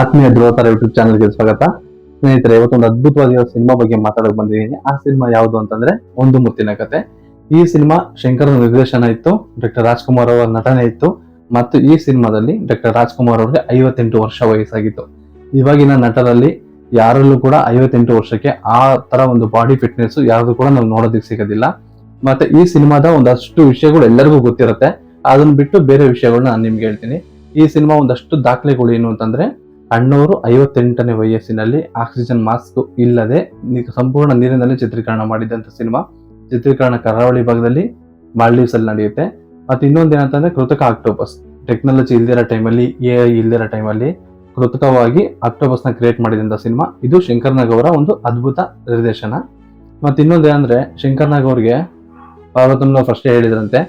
ಆತ್ಮೀಯ ಧ್ರುವತಾರ ಯೂಟ್ಯೂಬ್ ಚಾನಲ್ಗೆ ಸ್ವಾಗತ. ಸ್ನೇಹಿತರೆ, ಇವತ್ತೊಂದು ಅದ್ಭುತವಾಗಿರೋ ಸಿನಿಮಾ ಬಗ್ಗೆ ಮಾತಾಡಕ್ ಬಂದಿದ್ದೀನಿ. ಆ ಸಿನಿಮಾ ಯಾವುದು ಅಂತಂದ್ರೆ ಒಂದು ಮುತ್ತಿನ ಕತೆ. ಈ ಸಿನಿಮಾ ಶಂಕರ್ ನಿರ್ದೇಶನ ಇತ್ತು ಡಾಕ್ಟರ್ ರಾಜ್ಕುಮಾರ್ ಅವರ ನಟನೆ ಇತ್ತು, ಮತ್ತು ಈ ಸಿನಿಮಾದಲ್ಲಿ ಡಾಕ್ಟರ್ ರಾಜ್ಕುಮಾರ್ ಅವರಿಗೆ ಐವತ್ತೆಂಟು ವರ್ಷ ವಯಸ್ಸಾಗಿತ್ತು. ಇವಾಗಿನ ನಟರಲ್ಲಿ ಯಾರಲ್ಲೂ ಕೂಡ ಐವತ್ತೆಂಟು ವರ್ಷಕ್ಕೆ ಆ ತರ ಒಂದು ಬಾಡಿ ಫಿಟ್ನೆಸ್ ಯಾರು ಕೂಡ ನಾವು ನೋಡೋದಕ್ಕೆ ಸಿಗೋದಿಲ್ಲ. ಮತ್ತೆ ಈ ಸಿನಿಮಾದ ಒಂದಷ್ಟು ವಿಷಯಗಳು ಎಲ್ಲರಿಗೂ ಗೊತ್ತಿರುತ್ತೆ. ಅದನ್ನ ಬಿಟ್ಟು ಬೇರೆ ವಿಷಯಗಳನ್ನ ನಾನು ನಿಮ್ಗೆ ಹೇಳ್ತೀನಿ. ಈ ಸಿನಿಮಾ ಒಂದಷ್ಟು ದಾಖಲೆಗಳು ಏನು ಅಂತಂದ್ರೆ ಅಣ್ಣವರು ಐವತ್ತೆಂಟನೇ ವಯಸ್ಸಿನಲ್ಲಿ ಆಕ್ಸಿಜನ್ ಮಾಸ್ಕ್ ಇಲ್ಲದೆ ಸಂಪೂರ್ಣ ನೀರಿನಲ್ಲಿ ಚಿತ್ರೀಕರಣ ಮಾಡಿದಂತ ಸಿನಿಮಾ. ಚಿತ್ರೀಕರಣ ಕರಾವಳಿ ಭಾಗದಲ್ಲಿ ಮಾಲ್ಡೀವ್ಸ್ ಅಲ್ಲಿ ನಡೆಯುತ್ತೆ. ಮತ್ತೆ ಇನ್ನೊಂದು ಏನಂತಂದ್ರೆ ಕೃತಕ ಆಕ್ಟೋಪಸ್ ಟೆಕ್ನಾಲಜಿ ಇಲ್ದಿರೋ ಟೈಮಲ್ಲಿ ಎ ಐ ಇಲ್ದಿರೋ ಟೈಮಲ್ಲಿ ಕೃತಕವಾಗಿ ಆಕ್ಟೋಪಸ್ನ ಕ್ರಿಯೇಟ್ ಮಾಡಿದಂತ ಸಿನಿಮಾ. ಇದು ಶಂಕರ್ನಾಗ್ ಅವರ ಒಂದು ಅದ್ಭುತ ನಿರ್ದೇಶನ. ಮತ್ತೆ ಇನ್ನೊಂದು ಏನಂದರೆ ಶಂಕರ್ನಾಗ್ ಅವ್ರಿಗೆ ಪಾರ್ವತಮ್ಮ ಫಸ್ಟ್ ಹೇಳಿದ್ರಂತೆ.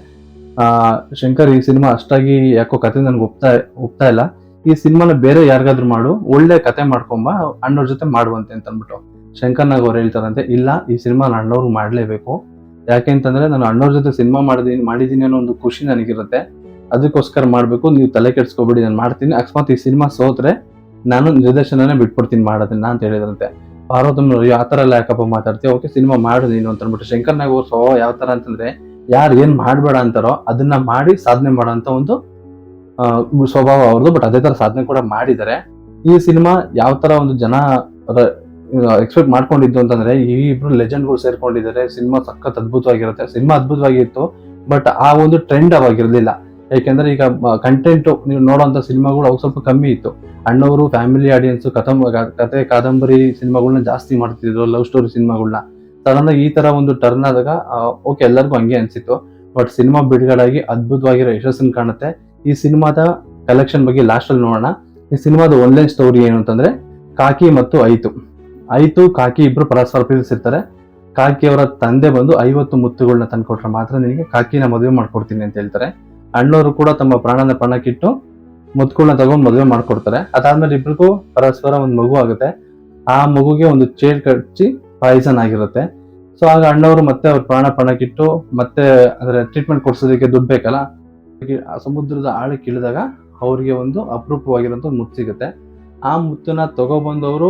ಶಂಕರ್ ಈ ಸಿನಿಮಾ ಅಷ್ಟಾಗಿ ಯಾಕೋ ಕತೆ ನನ್ಗೆ ಒಪ್ತಾ ಒಪ್ತಾ ಇಲ್ಲ. ಈ ಸಿನಿಮಾನ ಬೇರೆ ಯಾರಿಗಾದ್ರೂ ಮಾಡು, ಒಳ್ಳೆ ಕತೆ ಮಾಡ್ಕೊಂಬ, ಅಣ್ಣವ್ರ ಜೊತೆ ಮಾಡುವಂತೆ ಅಂತ ಶಂಕರ್ ನಾಗ್ ಅವ್ರು ಹೇಳ್ತಾರಂತೆ, ಇಲ್ಲ, ಈ ಸಿನಿಮಾ ಅಣ್ಣವ್ರು ಮಾಡಲೇಬೇಕು. ಯಾಕೆ ಅಂತಂದ್ರೆ ನಾನು ಅಣ್ಣವ್ರ ಜೊತೆ ಸಿನಿಮಾ ಮಾಡಿದೀನಿ ಮಾಡಿದೀನಿ ಅನ್ನೋ ಒಂದು ಖುಷಿ ನನಗಿರುತ್ತೆ. ಅದಕ್ಕೋಸ್ಕರ ಮಾಡಬೇಕು, ನೀವು ತಲೆ ಕೆಡ್ಸ್ಕೊಬೇಡಿ, ನಾನು ಮಾಡ್ತೀನಿ. ಅಕಸ್ಮಾತ್ ಈ ಸಿನಿಮಾ ಸೋತ್ರೆ ನಾನು ನಿರ್ದೇಶನನೇ ಬಿಟ್ಬಿಡ್ತೀನಿ ಮಾಡೋದನ್ನ ಅಂತ ಹೇಳಿದ್ರಂತೆ. ಪಾರ್ವತಮ್ಮನವ್ರು ಯಾವ ಥರ ಎಲ್ಲ ಯಾಕಪ್ಪ ಮಾತಾಡ್ತೀವಿ ಓಕೆ, ಸಿನಿಮಾ ಮಾಡು ನೀನು ಅಂತ ಅಂದ್ಬಿಟ್ಟು ಶಂಕರ್ ನಾಗ್ ಅವ್ರ ಸ್ವಭಾವ ಯಾವ ಥರ ಅಂತಂದ್ರೆ, ಯಾರು ಏನು ಮಾಡಬೇಡ ಅಂತಾರೋ ಅದನ್ನ ಮಾಡಿ ಸಾಧನೆ ಮಾಡೋ ಅಂತ ಒಂದು ಸ್ವಭಾವ ಅವ್ರದ್ದು ಬಟ್ ಅದೇ ತರ ಸಾಧನೆ ಕೂಡ ಮಾಡಿದ್ದಾರೆ. ಈ ಸಿನಿಮಾ ಯಾವ ತರ ಒಂದು ಜನ ಎಕ್ಸ್ಪೆಕ್ಟ್ ಮಾಡ್ಕೊಂಡಿದ್ದು ಅಂತಂದ್ರೆ, ಈ ಇಬ್ರು ಲೆಜೆಂಡ್ಗಳು ಸೇರ್ಕೊಂಡಿದ್ದಾರೆ. ಸಿನಿಮಾ ಸಖತ್ ಅದ್ಭುತವಾಗಿರುತ್ತೆ. ಸಿನಿಮಾ ಅದ್ಭುತವಾಗಿತ್ತು ಬಟ್ ಆ ಒಂದು ಟ್ರೆಂಡ್ ಅವಾಗಿರಲಿಲ್ಲ. ಯಾಕೆಂದ್ರೆ ಈಗ ಕಂಟೆಂಟ್ ನೀವು ನೋಡೋಂಥ ಸಿನಿಮಾಗಳು ಅವು ಸ್ವಲ್ಪ ಕಮ್ಮಿ ಇತ್ತು. ಅಣ್ಣವರು ಫ್ಯಾಮಿಲಿ ಆಡಿಯನ್ಸ್ ಕಥಂ ಕತೆ, ಕಾದಂಬರಿ ಸಿನಿಮಾಗಳನ್ನ ಜಾಸ್ತಿ ಮಾಡ್ತಿದ್ರು ಲವ್ ಸ್ಟೋರಿ ಸಿನಿಮಾಗಳನ್ನ ಸಡನ್ ಈ ತರ ಒಂದು ಟರ್ನ್ ಆದಾಗ ಓಕೆ ಎಲ್ಲರಿಗೂ ಹಂಗೆ ಅನ್ಸಿತ್ತು ಬಟ್ ಸಿನಿಮಾ ಬಿಡುಗಡೆಯಾಗಿ ಅದ್ಭುತವಾಗಿರೋ ಯಶಸ್ಸನ್ನು ಕಾಣುತ್ತೆ. ಈ ಸಿನಿಮಾದ ಕಲೆಕ್ಷನ್ ಬಗ್ಗೆ ಲಾಸ್ಟಲ್ಲಿ ನೋಡೋಣ. ಈ ಸಿನಿಮಾದ ಒನ್ಲೈನ್ ಸ್ಟೋರಿ ಏನು ಅಂತಂದ್ರೆ, ಕಾಕಿ ಮತ್ತು ಐತು. ಐತು, ಕಾಕಿ ಇಬ್ರು ಪರಸ್ಪರ ಪ್ರೀತಿಸಿರ್ತಾರೆ. ಕಾಕಿ ಅವರ ತಂದೆ ಬಂದು ಐವತ್ತು ಮುತ್ತುಗಳನ್ನ ತಂದುಕೊಟ್ರೆ ಮಾತ್ರ ನಿನಗೆ ಕಾಕಿನ ಮದುವೆ ಮಾಡ್ಕೊಡ್ತೀನಿ ಅಂತ ಹೇಳ್ತಾರೆ. ಅಣ್ಣವರು ಕೂಡ ತಮ್ಮ ಪ್ರಾಣನ ಪಣಕ್ಕಿಟ್ಟು ಮುತ್ತುಗಳನ್ನ ತಗೊಂಡು ಮದುವೆ ಮಾಡ್ಕೊಡ್ತಾರೆ. ಅದಾದ್ಮೇಲೆ ಇಬ್ರಿಗೂ ಪರಸ್ಪರ ಒಂದು ಮಗು ಆಗುತ್ತೆ. ಆ ಮಗುಗೆ ಒಂದು ಚೇರ್ ಕಟ್ಟಿ ಪಾಯ್ಸನ್ ಆಗಿರುತ್ತೆ. ಸೊ ಆಗ ಅಣ್ಣವರು ಮತ್ತೆ ಅವ್ರ ಪ್ರಾಣ ಪಣಕ್ಕಿಟ್ಟು ಮತ್ತೆ, ಅಂದ್ರೆ ಟ್ರೀಟ್ಮೆಂಟ್ ಕೊಡ್ಸೋದಕ್ಕೆ ದುಡ್ಡು ಬೇಕಲ್ಲ ಸಮುದ್ರದ ಆಳಕ್ಕೆ ಇಳಿದಾಗ ಅವರಿಗೆ ಒಂದು ಅಪರೂಪವಾಗಿರೋಂಥ ಮುತ್ತು ಸಿಗುತ್ತೆ. ಆ ಮುತ್ತನ್ನ ತಗೊಬಂದವರು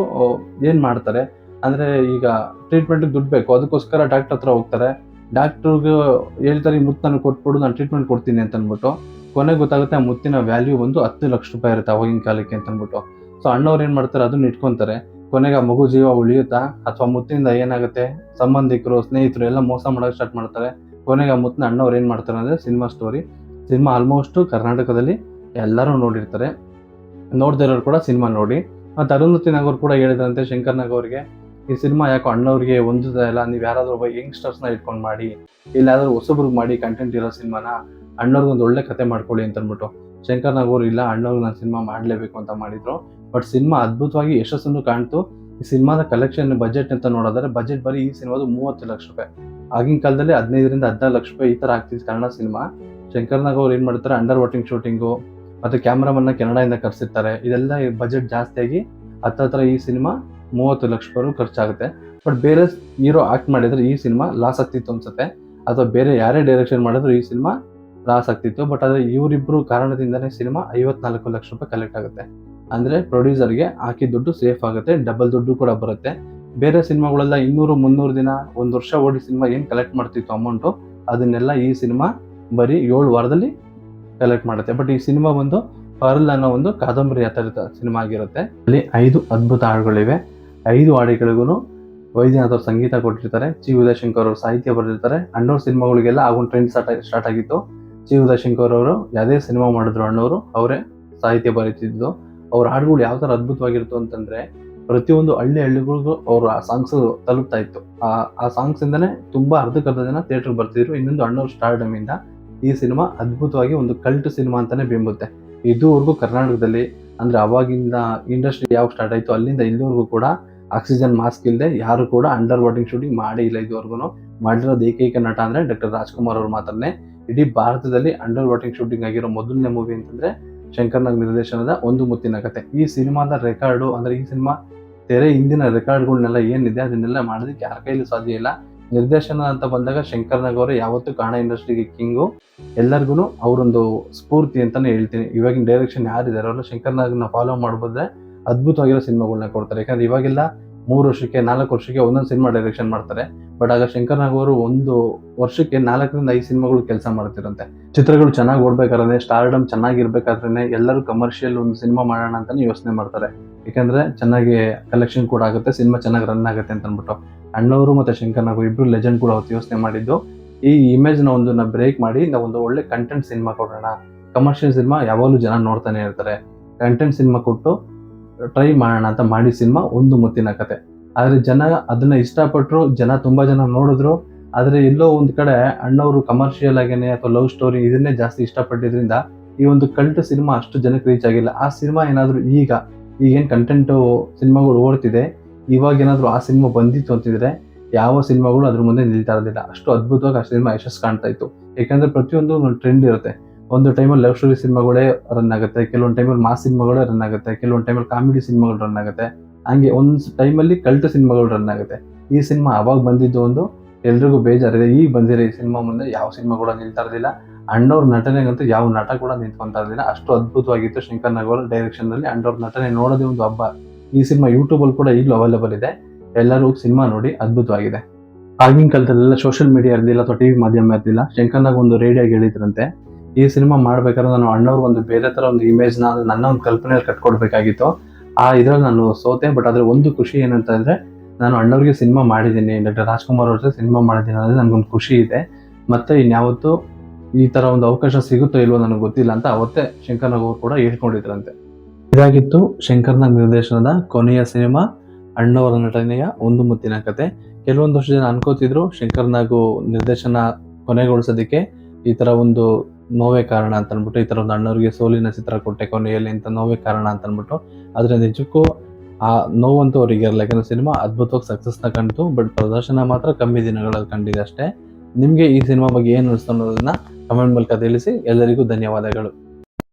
ಏನು ಮಾಡ್ತಾರೆ? ಅಂದ್ರೆ ಈಗ ಟ್ರೀಟ್ಮೆಂಟ್ ದುಡ್ಡು ಬೇಕು. ಅದಕ್ಕೋಸ್ಕರ ಡಾಕ್ಟರ್ ಹತ್ರ ಹೋಗ್ತಾರೆ. ಡಾಕ್ಟರ್ಗೆ ಹೇಳ್ತಾರೆ, ಈ ಮುತ್ತು ಕೊಟ್ಬಿಡು, ನಾನು ಟ್ರೀಟ್ಮೆಂಟ್ ಕೊಡ್ತೀನಿ ಅಂತ ಅಂದ್ಬಿಟ್ಟು. ಕೊನೆಗೆ ಗೊತ್ತಾಗುತ್ತೆ, ಆ ಮುತ್ತಿನ ವ್ಯಾಲ್ಯೂ ಒಂದು ಹತ್ತು ಲಕ್ಷ ರೂಪಾಯಿ ಇರುತ್ತೆ ಅವಾಗಿನ ಕಾಲಕ್ಕೆ ಅಂತ ಸೊ ಅಣ್ಣವ್ರು ಏನು ಮಾಡ್ತಾರೆ, ಅದನ್ನ ಇಟ್ಕೊಂತಾರೆ. ಕೊನೆಗೆ ಆ ಮಗು ಜೀವ ಉಳಿಯುತ್ತಾ? ಅಥವಾ ಮುತ್ತಿನಿಂದ ಏನಾಗುತ್ತೆ? ಸಂಬಂಧಿಕರು, ಸ್ನೇಹಿತರು ಎಲ್ಲ ಮೋಸ ಮಾಡೋಕೆ ಸ್ಟಾರ್ಟ್ ಮಾಡ್ತಾರೆ. ಕೊನೆಗೆ ಆ ಮುತ್ತಿನ ಅಣ್ಣವ್ರು ಏನು ಮಾಡ್ತಾರೆ ಅಂದ್ರೆ, ಸಿನಿಮಾ ಸ್ಟೋರಿ ಸಿನಿಮಾ ಆಲ್ಮೋಸ್ಟ್ ಕರ್ನಾಟಕದಲ್ಲಿ ಎಲ್ಲರೂ ನೋಡಿರ್ತಾರೆ. ನೋಡ್ದಿರೋರು ಕೂಡ ಸಿನಿಮಾ ನೋಡಿ. ಮತ್ತು ಅರುಂಧತಿ ನಾಗವ್ರು ಕೂಡ ಹೇಳಿದ್ರಂತೆ ಶಂಕರ್ ನಾಗ್ ಅವ್ರಿಗೆ, ಈ ಸಿನಿಮಾ ಯಾಕೋ ಅಣ್ಣವ್ರಿಗೆ ಹೊಂದುತ್ತಾ ಇಲ್ಲ ನೀವು ಯಾರಾದರೂ ಒಬ್ಬ ಯಂಗ್ಸ್ಟರ್ಸ್ನ ಇಟ್ಕೊಂಡು ಮಾಡಿ ಇಲ್ಲ ಯಾರಾದರೂ ಹೊಸಬ್ರಿಗೆ ಮಾಡಿ ಕಂಟೆಂಟ್ ಇರೋ ಸಿನಿಮಾನ ಅಣ್ಣವ್ರಿಗೆ ಒಂದು ಒಳ್ಳೆ ಕತೆ ಮಾಡ್ಕೊಳ್ಳಿ ಅಂತ ಅಂದ್ಬಿಟ್ಟು. ಶಂಕರ್ ನಾಗ್ ಇಲ್ಲ, ಅಣ್ಣವ್ರಿಗೆ ನಾನು ಸಿನಿಮಾ ಮಾಡಲೇಬೇಕು ಅಂತ ಮಾಡಿದ್ರು. ಬಟ್ ಸಿನಿಮಾ ಅದ್ಭುತವಾಗಿ ಯಶಸ್ಸನ್ನು ಕಾಣ್ತು. ಈ ಸಿನಿಮಾದ ಕಲೆಕ್ಷನ್ ಬಜೆಟ್ ಅಂತ ನೋಡಿದ್ರೆ ಬಜೆಟ್ ಬರೀ ಈ ಸಿನಿಮಾದು ಮೂವತ್ತು ಲಕ್ಷ ರೂಪಾಯಿ. ಆಗಿನ ಕಾಲದಲ್ಲಿ ಹದಿನೈದರಿಂದ ಹದಿನಾರು ಲಕ್ಷ ರೂಪಾಯಿ ಈ ಥರ ಆಗ್ತಿತ್ತು ಕನ್ನಡ ಸಿನಿಮಾ. ಶಂಕರ್ನಾಗ್ ಅವ್ರು ಏನು ಮಾಡ್ತಾರೆ ಅಂಡರ್ ವಾಟಿಂಗ್ ಶೂಟಿಂಗು ಮತ್ತು ಕ್ಯಾಮ್ರಾಮನ್ನ ಕೆನಡಾಯಿಂದ ಕರೆಸಿರ್ತಾರೆ. ಇದೆಲ್ಲ ಬಜೆಟ್ ಜಾಸ್ತಿ ಆಗಿ ಹತ್ತತ್ರ ಈ ಸಿನಿಮಾ ಮೂವತ್ತು ಲಕ್ಷ ರೂಪಾಯಿ ಖರ್ಚಾಗುತ್ತೆ. ಬಟ್ ಬೇರೆ ಹೀರೋ ಆ್ಯಕ್ಟ್ ಮಾಡಿದರೆ ಈ ಸಿನಿಮಾ ಲಾಸ್ ಆಗ್ತಿತ್ತು ಅನ್ಸುತ್ತೆ. ಅಥವಾ ಬೇರೆ ಯಾರೇ ಡೈರೆಕ್ಷನ್ ಮಾಡಿದ್ರು ಈ ಸಿನಿಮಾ ಲಾಸ್ ಆಗ್ತಿತ್ತು. ಬಟ್ ಆದರೆ ಇವರಿಬ್ಬರು ಕಾರಣದಿಂದನೇ ಸಿನಿಮಾ ಐವತ್ನಾಲ್ಕು ಲಕ್ಷ ರೂಪಾಯಿ ಕಲೆಕ್ಟ್ ಆಗುತ್ತೆ. ಅಂದ್ರೆ ಪ್ರೊಡ್ಯೂಸರ್ಗೆ ಹಾಕಿ ದುಡ್ಡು ಸೇಫ್ ಆಗುತ್ತೆ ಡಬಲ್ ದುಡ್ಡು ಕೂಡ ಬರುತ್ತೆ. ಬೇರೆ ಸಿನಿಮಾಗಳೆಲ್ಲ ಇನ್ನೂರು, ಮುನ್ನೂರು ದಿನ, ಒಂದು ವರ್ಷ ಓಡಿ ಸಿನಿಮಾ ಏನು ಕಲೆಕ್ಟ್ ಮಾಡ್ತಿತ್ತು ಅಮೌಂಟು ಅದನ್ನೆಲ್ಲ ಈ ಸಿನಿಮಾ ಬರೀ ಏಳು ವಾರದಲ್ಲಿ ಕಲೆಕ್ಟ್ ಮಾಡುತ್ತೆ. ಬಟ್ ಈ ಸಿನಿಮಾ ಒಂದು ಪರ್ಲ್ ಅನ್ನೋ ಒಂದು ಕಾದಂಬರಿ ಆಧಾರಿತ ಸಿನಿಮಾ ಆಗಿರುತ್ತೆ. ಅಲ್ಲಿ ಐದು ಅದ್ಭುತ ಹಾಡುಗಳಿವೆ. ಐದು ಹಾಡುಗಳಿಗೂ ವೈದ್ಯನಾಥ್ ಅವರು ಸಂಗೀತ ಕೊಟ್ಟಿರ್ತಾರೆ ಜಿ ಉದಯಶಂಕರ್ ಅವರು ಸಾಹಿತ್ಯ ಬರೆದಿರ್ತಾರೆ. ಅಣ್ಣವ್ರ ಸಿನಿಮಾಗಳಿಗೆಲ್ಲ ಆಗೊಂದು ಟ್ರೆಂಡ್ ಸ್ಟಾರ್ಟ್ ಸ್ಟಾರ್ಟ್ ಆಗಿತ್ತು. ಜಿ ಉದಯಶಂಕರ್ ಅವರು ಯಾವುದೇ ಸಿನಿಮಾ ಮಾಡಿದ್ರು ಅಣ್ಣವರು, ಅವರೇ ಸಾಹಿತ್ಯ ಬರೀತಿದ್ದು. ಅವ್ರ ಹಾಡುಗಳು ಯಾವ ಥರ ಅದ್ಭುತವಾಗಿತ್ತು ಅಂತಂದ್ರೆ ಪ್ರತಿಯೊಂದು ಹಳ್ಳಿ ಹಳ್ಳಿಗಳಿಗೂ ಅವ್ರ ಆ ಸಾಂಗ್ಸ್ ತಲುಪ್ತಾ ಇತ್ತು. ಆ ಆ ಸಾಂಗ್ಸ್ ಇಂದಾನೆ ತುಂಬಾ ಅರ್ಧಕ್ಕರ್ಧ ಜನ ಥಿಯೇಟರ್ ಬರ್ತಿದ್ರು. ಇನ್ನೊಂದು ಅಣ್ಣವ್ರ ಸ್ಟಾರ್ಡಮ್ ಇಂದ ಈ ಸಿನಿಮಾ ಅದ್ಭುತವಾಗಿ ಒಂದು ಕಲ್ಟ್ ಸಿನಿಮಾ ಅಂತಲೇ ಬಿಂಬುತ್ತೆ. ಇದುವರೆಗೂ ಕರ್ನಾಟಕದಲ್ಲಿ ಅಂದ್ರೆ ಅವಾಗಿಂದ ಇಂಡಸ್ಟ್ರಿ ಯಾವಾಗ ಸ್ಟಾರ್ಟ್ ಆಯ್ತು ಅಲ್ಲಿಂದ ಇಲ್ಲಿವರೆಗೂ ಕೂಡ ಆಕ್ಸಿಜನ್ ಮಾಸ್ಕ್ ಇಲ್ಲದೆ ಯಾರು ಕೂಡ ಅಂಡರ್ ವಾಟಿಂಗ್ ಶೂಟಿಂಗ್ ಮಾಡೇ ಇಲ್ಲ ಇದುವರೆಗೂ. ಮಾಡಿರೋದು ಏಕೈಕ ನಟ ಅಂದ್ರೆ ಡಾಕ್ಟರ್ ರಾಜ್ಕುಮಾರ್ ಅವರು ಮಾತ್ರನೇ. ಇಡೀ ಭಾರತದಲ್ಲಿ ಅಂಡರ್ ವಾಟಿಂಗ್ ಶೂಟಿಂಗ್ ಆಗಿರೋ ಮೊದಲನೇ ಮೂವಿ ಅಂತಂದ್ರೆ ಶಂಕರ್ ನಾಗ್ ನಿರ್ದೇಶನದ ಒಂದು ಮುತ್ತಿನ ಕತೆ. ಈ ಸಿನಿಮಾದ ರೆಕಾರ್ಡು ಅಂದ್ರೆ ಈ ಸಿನಿಮಾ ತೆರೆ ಹಿಂದಿನ ರೆಕಾರ್ಡ್ಗಳನ್ನೆಲ್ಲ ಏನಿದೆ ಅದನ್ನೆಲ್ಲ ಮಾಡೋದಕ್ಕೆ ಯಾರ ಕೈಲೂ ಸಾಧ್ಯ ಇಲ್ಲ. ನಿರ್ದೇಶನ ಅಂತ ಬಂದಾಗ ಶಂಕರ್ ನಾಗ್ ಅವರು ಯಾವತ್ತೂ ಕಾಣ ಇಂಡಸ್ಟ್ರಿಗೆ ಕಿಂಗು. ಎಲ್ಲರಿಗೂ ಅವರೊಂದು ಸ್ಫೂರ್ತಿ ಅಂತಾನೆ ಹೇಳ್ತೀನಿ. ಇವಾಗಿನ ಡೈರೆಕ್ಷನ್ ಯಾರಿದ್ದಾರೆ ಅವರು ಶಂಕರ್ ನಾಗ್ನ ಫಾಲೋ ಮಾಡ್ಬೋದ್ರೆ ಅದ್ಭುತವಾಗಿರೋ ಸಿನಿಮಾಗಳನ್ನ ಕೊಡ್ತಾರೆ. ಯಾಕಂದ್ರೆ ಇವಾಗೆಲ್ಲ ಮೂರು ವರ್ಷಕ್ಕೆ, ನಾಲ್ಕು ವರ್ಷಕ್ಕೆ ಒಂದೊಂದು ಸಿನಿಮಾ ಡೈರೆಕ್ಷನ್ ಮಾಡ್ತಾರೆ. ಬಟ್ ಆಗ ಶಂಕರ್ ನಾಗ್ ಅವರು ಒಂದು ವರ್ಷಕ್ಕೆ ನಾಲ್ಕರಿಂದ ಐದು ಸಿನಿಮಾಗಳು ಕೆಲಸ ಮಾಡ್ತಿರಂತೆ. ಚಿತ್ರಗಳು ಚೆನ್ನಾಗಿ ಓಡ್ಬೇಕಾದ್ರೆ ಸ್ಟಾರ್ಡಮ್ ಚೆನ್ನಾಗಿರ್ಬೇಕಾದ್ರೆ ಎಲ್ಲರೂ ಕಮರ್ಷಿಯಲ್ ಒಂದು ಸಿನಿಮಾ ಮಾಡೋಣ ಅಂತಾನೆ ಯೋಚನೆ ಮಾಡ್ತಾರೆ. ಯಾಕಂದ್ರೆ ಚೆನ್ನಾಗಿ ಕಲೆಕ್ಷನ್ ಕೂಡ ಆಗುತ್ತೆ, ಸಿನಿಮಾ ಚೆನ್ನಾಗಿ ರನ್ ಆಗುತ್ತೆ ಅಂತ ಅಂದ್ಬಿಟ್ಟು ಅಣ್ಣವರು ಮತ್ತೆ ಶಂಕರ್ ನಾಗ್ ಇಬ್ರು ಲೆಜೆಂಡ್ ಕೂಡ ಅವತ್ತು ಯೋಚನೆ ಮಾಡಿದ್ದು. ಈ ಇಮೇಜ್ನ ಒಂದು ಬ್ರೇಕ್ ಮಾಡಿ, ನಾವು ಒಂದು ಒಳ್ಳೆ ಕಂಟೆಂಟ್ ಸಿನಿಮಾ ಕೊಡೋಣ. ಕಮರ್ಷಿಯಲ್ ಸಿನಿಮಾ ಯಾವಾಗಲೂ ಜನ ನೋಡ್ತಾನೆ ಇರ್ತಾರೆ. ಕಂಟೆಂಟ್ ಸಿನಿಮಾ ಕೊಟ್ಟು ಟ್ರೈ ಮಾಡೋಣ ಅಂತ ಮಾಡಿ ಸಿನಿಮಾ ಒಂದು ಮುತ್ತಿನ ಕತೆ. ಆದರೆ ಜನ ಅದನ್ನ ಇಷ್ಟಪಟ್ಟರು ಜನ ತುಂಬ ಜನ ನೋಡಿದ್ರು. ಆದರೆ ಎಲ್ಲೋ ಒಂದು ಕಡೆ ಅಣ್ಣವರು ಕಮರ್ಷಿಯಲ್ ಆಗೇನೆ ಅಥವಾ ಲವ್ ಸ್ಟೋರಿ ಇದನ್ನೇ ಜಾಸ್ತಿ ಇಷ್ಟಪಟ್ಟಿದ್ರಿಂದ ಈ ಒಂದು ಕಲ್ಟ್ ಸಿನಿಮಾ ಅಷ್ಟು ಜನಕ್ಕೆ ರೀಚ್ ಆಗಿಲ್ಲ. ಆ ಸಿನಿಮಾ ಏನಾದರೂ ಈಗ, ಈಗೇನು ಕಂಟೆಂಟು ಸಿನಿಮಾಗಳು ಓಡ್ತಿದೆ, ಇವಾಗ ಏನಾದರೂ ಆ ಸಿನಿಮಾ ಬಂದಿತ್ತು ಅಂತಿದ್ರೆ ಯಾವ ಸಿನಿಮಾಗಳು ಅದ್ರ ಮುಂದೆ ನಿಲ್ತಾ ಇರಲಿಲ್ಲ. ಅಷ್ಟು ಅದ್ಭುತವಾಗಿ ಆ ಸಿನಿಮಾ ಯಶಸ್ಸು ಕಾಣ್ತಾ ಇತ್ತು. ಯಾಕಂದರೆ ಪ್ರತಿಯೊಂದು ಒಂದು ಟ್ರೆಂಡ್ ಇರುತ್ತೆ. ಒಂದು ಟೈಮಲ್ಲಿ ಸ್ಟೋರಿ ಸಿನಿಮಾಗಳೇ ರನ್ ಆಗುತ್ತೆ, ಕೆಲವೊಂದು ಟೈಮಲ್ಲಿ ಮಾಸ್ ಸಿನಿಮಾಗಳೇ ರನ್ ಆಗುತ್ತೆ, ಕೆಲವೊಂದು ಟೈಮಲ್ಲಿ ಕಾಮಿಡಿ ಸಿನಿಮಾಗಳು ರನ್ ಆಗುತ್ತೆ. ಹಂಗೆ ಒಂದು ಟೈಮಲ್ಲಿ ಕಲ್ಟ್ ಸಿನಿಮಾಗಳು ರನ್ ಆಗುತ್ತೆ. ಈ ಸಿನಿಮಾ ಅವಾಗ ಬಂದಿದ್ದು ಒಂದು ಎಲ್ರಿಗೂ ಬೇಜಾರಿದೆ. ಈಗ ಬಂದಿರೋ ಈ ಸಿನಿಮಾ ಮುಂದೆ ಯಾವ ಸಿನಿಮಾ ಕೂಡ ನಿಲ್ತಾ ಇರಲಿಲ್ಲ. ಅಣ್ಣವ್ರ ನಟನೆಗಂತೂ ಯಾವ ನಟ ಕೂಡ ನಿಂತ್ಕೊಂತಾ ಇರಲಿಲ್ಲ. ಅಷ್ಟು ಅದ್ಭುತವಾಗಿತ್ತು ಶಂಕರ್ ನಗೋಲ್ ಡೈರೆಕ್ಷನ್ನಲ್ಲಿ ನಲ್ಲಿ ಅಣ್ಣವ್ರ ನಟನೆ ನೋಡೋದೇ ಒಂದು ಹಬ್ಬ. ಈ ಸಿನಿಮಾ ಯೂಟ್ಯೂಬಲ್ಲಿ ಕೂಡ ಈಗಲೂ ಅವೈಲೇಬಲ್ ಇದೆ. ಎಲ್ಲರೂ ಸಿನಿಮಾ ನೋಡಿ ಅದ್ಭುತವಾಗಿದೆ. ಆಗಿನ ಕಾಲದಲ್ಲೆಲ್ಲ ಸೋಷಿಯಲ್ ಮೀಡಿಯಾ ಇರಲಿಲ್ಲ ಅಥವಾ ಟಿವಿ ಮಾಧ್ಯಮ ಇರಲಿಲ್ಲ. ಶಂಕರ್ನಾಗ ಒಂದು ರೇಡಿಯೋಗೆ ಹೇಳಿದ್ರಂತೆ. ಈ ಸಿನಿಮಾ ಮಾಡ್ಬೇಕಾದ್ರೆ ನಾನು ಅಣ್ಣವ್ರ ಒಂದು ಬೇರೆ ತರ ಒಂದು ಇಮೇಜ್ನ, ನನ್ನ ಒಂದು ಕಲ್ಪನೆಯಲ್ಲಿ ಕಟ್ಕೊಡ್ಬೇಕಾಗಿತ್ತು. ಆ ಇದ್ರಲ್ಲಿ ನಾನು ಸೋತೆ ಬಟ್ ಅದ್ರ ಒಂದು ಖುಷಿ ಏನಂತಂದ್ರೆ ನಾನು ಅಣ್ಣವ್ರಿಗೆ ಸಿನಿಮಾ ಮಾಡಿದ್ದೀನಿ, ಡಾಕ್ಟರ್ ರಾಜ್ಕುಮಾರ್ ಅವ್ರ ಜೊತೆ ಸಿನಿಮಾ ಮಾಡಿದ್ದೀನಿ ಅನ್ನೋದು ನನಗೊಂದು ಖುಷಿ ಇದೆ. ಮತ್ತೆ ಇನ್ಯಾವತ್ತು ಈ ತರ ಒಂದು ಅವಕಾಶ ಸಿಗುತ್ತೋ ಇಲ್ವೋ ನನಗೆ ಗೊತ್ತಿಲ್ಲ ಅಂತ ಅವತ್ತೇ ಶಂಕರ್ನಾಗ್ ಅವರು ಕೂಡ ಹೇಳ್ಕೊಂಡಿದ್ರಂತೆ. ಇದಾಗಿತ್ತು ಶಂಕರ್ನಾಗ್ ನಿರ್ದೇಶನದ ಕೊನೆಯ ಸಿನಿಮಾ, ಅಣ್ಣವರ ನಟನೆಯ ಒಂದು ಮುತ್ತಿನ ಕತೆ. ಕೆಲವೊಂದಷ್ಟು ಜನ ಅನ್ಕೋತಿದ್ರು ಶಂಕರ್ನಾಗು ನಿರ್ದೇಶನ ಕೊನೆಗೊಳಿಸೋದಕ್ಕೆ ಈ ಥರ ಒಂದು ನೋವೇ ಕಾರಣ ಅಂತ ಅಂದ್ಬಿಟ್ಟು ಈ ಒಂದು ಅಣ್ಣವ್ರಿಗೆ ಸೋಲಿನ ಚಿತ್ರ ಕೊಟ್ಟೆ ಕೊನೆಯಲ್ಲಿ ಅಂತ ನೋವೇ ಕಾರಣ ಅಂತ ಅಂದ್ಬಿಟ್ಟು. ಆದರೆ ನಿಜಕ್ಕೂ ಆ ನೋವಂತೂ ಅವ್ರಿಗೆ ಇರಲ್ಲ ಯಾಕಂದ್ರೆ ಸಿನಿಮಾ ಅದ್ಭುತವಾಗಿ ಸಕ್ಸಸ್ನ ಕಂಡಿತು ಬಟ್ ಪ್ರದರ್ಶನ ಮಾತ್ರ ಕಮ್ಮಿ ದಿನಗಳಲ್ಲಿ ಕಂಡಿದೆ ಅಷ್ಟೇ. ನಿಮಗೆ ಈ ಸಿನಿಮಾ ಬಗ್ಗೆ ಏನು ಅನ್ನಿಸ್ತು ಅನ್ನೋದನ್ನ ಕಮೆಂಟ್ ಮೂಲಕ ತಿಳಿಸಿ. ಎಲ್ಲರಿಗೂ ಧನ್ಯವಾದಗಳು.